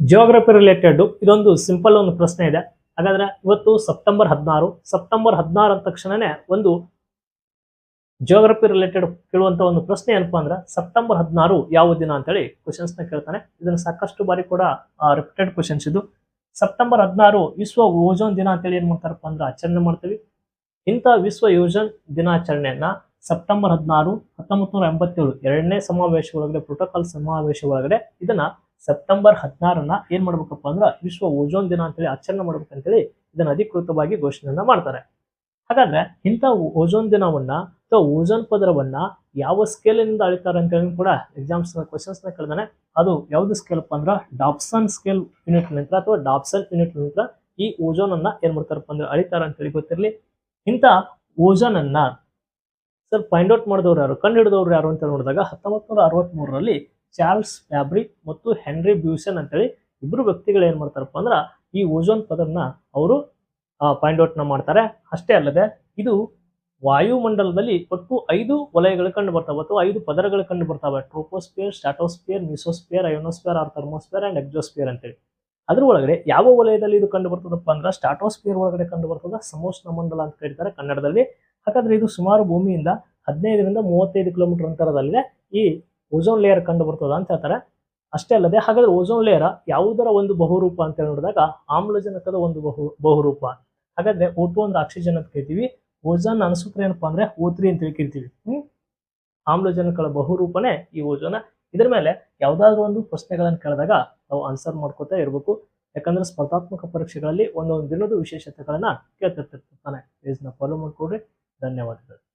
Geography related ಇದೊಂದು simple ಒಂದು ಪ್ರಶ್ನೆ ಇದೆ. ಹಾಗಾದ್ರೆ ಇವತ್ತು ಸೆಪ್ಟೆಂಬರ್ ಹದಿನಾರು ಸೆಪ್ಟೆಂಬರ್ ಹದಿನಾರು ಅಂದ ತಕ್ಷಣನೇ ಒಂದು ಜಿಯೋಗ್ರಫಿ ರಿಲೇಟೆಡ್ ಕೇಳುವಂತ ಒಂದು ಪ್ರಶ್ನೆ ಏನಪ್ಪಾ ಅಂದ್ರೆ ಸೆಪ್ಟೆಂಬರ್ ಹದಿನಾರು ಯಾವ ದಿನ ಅಂತೇಳಿ ಕ್ವಶನ್ಸ್ನ ಕೇಳ್ತಾನೆ. ಇದನ್ನ ಸಾಕಷ್ಟು ಬಾರಿ ಕೂಡ ರಿಪೀಟೆಡ್ ಕ್ವಶನ್ಸ್ ಇದು. ಸೆಪ್ಟೆಂಬರ್ ಹದಿನಾರು ವಿಶ್ವ ಓಜೋನ್ ದಿನ ಅಂತೇಳಿ ಏನ್ ಮಾಡ್ತಾರಪ್ಪ ಅಂದ್ರೆ ಆಚರಣೆ ಮಾಡ್ತೀವಿ. ಇಂಥ ವಿಶ್ವ ಯೋಜನ್ ದಿನಾಚರಣೆಯನ್ನ ಸೆಪ್ಟೆಂಬರ್ ಹದಿನಾರು, ಹತ್ತೊಂಬತ್ತು ನೂರ ಎಂಬತ್ತೇಳು ಎರಡನೇ ಸಮಾವೇಶ ಒಳಗಡೆ ಪ್ರೋಟೋಕಾಲ್ ಸಮಾವೇಶ ಒಳಗಡೆ ಇದನ್ನ ಸೆಪ್ಟೆಂಬರ್ ಹದಿನಾರನ್ನ ಏನ್ ಮಾಡ್ಬೇಕಪ್ಪ ಅಂದ್ರೆ ವಿಶ್ವ ಓಜೋನ್ ದಿನ ಅಂತೇಳಿ ಆಚರಣೆ ಮಾಡ್ಬೇಕಂತೇಳಿ ಇದನ್ನ ಅಧಿಕೃತವಾಗಿ ಘೋಷಣೆಯನ್ನ ಮಾಡ್ತಾರೆ. ಹಾಗಾದ್ರೆ ಇಂಥ ಓಜೋನ್ ದಿನವನ್ನ ಅಥವಾ ಓಜೋನ್ ಪದರವನ್ನ ಯಾವ ಸ್ಕೇಲಿನಿಂದ ಅಳಿತಾರೆ ಅಂತ ಕೂಡ ಎಕ್ಸಾಮ್ಸ್ ಕ್ವಶನ್ಸ್ನ ಕೇಳಿದಾನೆ. ಅದು ಯಾವ್ದು ಸ್ಕೇಲ್ ಅಪ್ಪ ಅಂದ್ರೆ ಡಾಪ್ಸನ್ ಸ್ಕೇಲ್ ಯೂನಿಟ್ ನಂತರ ಅಥವಾ ಡಾಪ್ಸನ್ ಯೂನಿಟ್ ನಂತರ ಈ ಓಜೋನ್ ಅನ್ನ ಏನ್ ಮಾಡ್ತಾರಪ್ಪ ಅಂದ್ರೆ ಅಳಿತಾರ ಅಂತ ಹೇಳಿ ಗೊತ್ತಿರಲಿ. ಇಂಥ ಓಜೋನ್ ಅನ್ನ ಸರ್ ಫೈಂಡ್ ಔಟ್ ಮಾಡಿದವ್ರು ಯಾರು, ಕಂಡು ಹಿಡಿದವ್ರು ಯಾರು ಅಂತ ನೋಡಿದಾಗ ಹತ್ತೊಂಬತ್ತು ನೂರ ಅರವತ್ತ್ ಮೂರರಲ್ಲಿ ಚಾರ್ಲ್ಸ್ ಫ್ಯಾಬ್ರಿ ಮತ್ತು ಹೆನ್ರಿ ಬ್ಯೂಸನ್ ಅಂತೇಳಿ ಇಬ್ಬರು ವ್ಯಕ್ತಿಗಳು ಏನ್ ಮಾಡ್ತಾರಪ್ಪ ಅಂದ್ರೆ ಈ ಓಜೋನ್ ಪದರನ್ನ ಅವರು ಫೈಂಡ್ ಔಟ್ನ ಮಾಡ್ತಾರೆ. ಅಷ್ಟೇ ಅಲ್ಲದೆ ಇದು ವಾಯುಮಂಡಲದಲ್ಲಿ ಒಟ್ಟು ಐದು ವಲಯಗಳು ಕಂಡು ಬರ್ತಾವೆ. ಅಥವಾ ಐದು ಪದರಗಳು ಕಂಡು ಬರ್ತಾವೆ. Troposphere stratosphere mesosphere ionosphere or thermosphere and exosphere ಅಂತೇಳಿ. ಅದ್ರ ಒಳಗಡೆ ಯಾವ ವಲಯದಲ್ಲಿ ಇದು ಕಂಡು ಬರ್ತದಪ್ಪ ಅಂದ್ರೆ ಸ್ಟಾಟೋಸ್ಪಿಯರ್ ಒಳಗಡೆ ಕಂಡು ಬರ್ತದ ಸಮೋಷ್ಣ ಮಂಡಲ ಅಂತ ಕರೀತಾರೆ ಕನ್ನಡದಲ್ಲಿ. ಹಾಗಾದ್ರೆ ಇದು ಸುಮಾರು ಭೂಮಿಯಿಂದ ಹದಿನೈದರಿಂದ ಮೂವತ್ತೈದು ಕಿಲೋಮೀಟರ್ ಅಂತರದಲ್ಲಿದೆ. ಈ ಓಜೋನ್ ಲೇಯರ್ ಕಂಡು ಬರ್ತದ ಅಂತ ಹೇಳ್ತಾರೆ. ಅಷ್ಟೇ ಅಲ್ಲದೆ ಹಾಗಾದ್ರೆ ಓಜೋನ್ ಲೇಯರ್ ಯಾವುದರ ಒಂದು ಬಹುರೂಪ ಅಂತ ನೋಡಿದಾಗ ಆಮ್ಲಜನಕದ ಒಂದು ಬಹು, ಬಹುರೂಪ. ಹಾಗಾದ್ರೆ ಓಟು ಒಂದು ಆಕ್ಸಿಜನ್ ಅಂತ ಕರಿತೀವಿ ಓಝೋನ್ ಅನಸೂತ್ರ ಏನಪ್ಪಾ ಅಂದ್ರೆ ಓತ್ರಿ ಅಂತ ಕರಿತೀವಿ ಹ್ಮ್? ಆಮ್ಲಜನಕಗಳ ಬಹುರೂಪನೇ ಈ ಓಜೋನ ಇದ್ರ ಮೇಲೆ ಯಾವ್ದಾದ್ರು ಒಂದು ಪ್ರಶ್ನೆಗಳನ್ನು ಕೇಳಿದಾಗ ನಾವು ಆನ್ಸರ್ ಮಾಡ್ಕೋತಾ ಇರಬೇಕು. ಯಾಕಂದ್ರೆ ಸ್ಪರ್ಧಾತ್ಮಕ ಪರೀಕ್ಷೆಗಳಲ್ಲಿ ಒಂದೊಂದು ದಿನದ ವಿಶೇಷತೆಗಳನ್ನ ಕೇಳ್ತಿರ್ತಿರ್ತಾನೆ. ಪೇಜ್ನ ಫಾಲೋ ಮಾಡ್ಕೊಡ್ರಿ ಧನ್ಯವಾದಗಳು.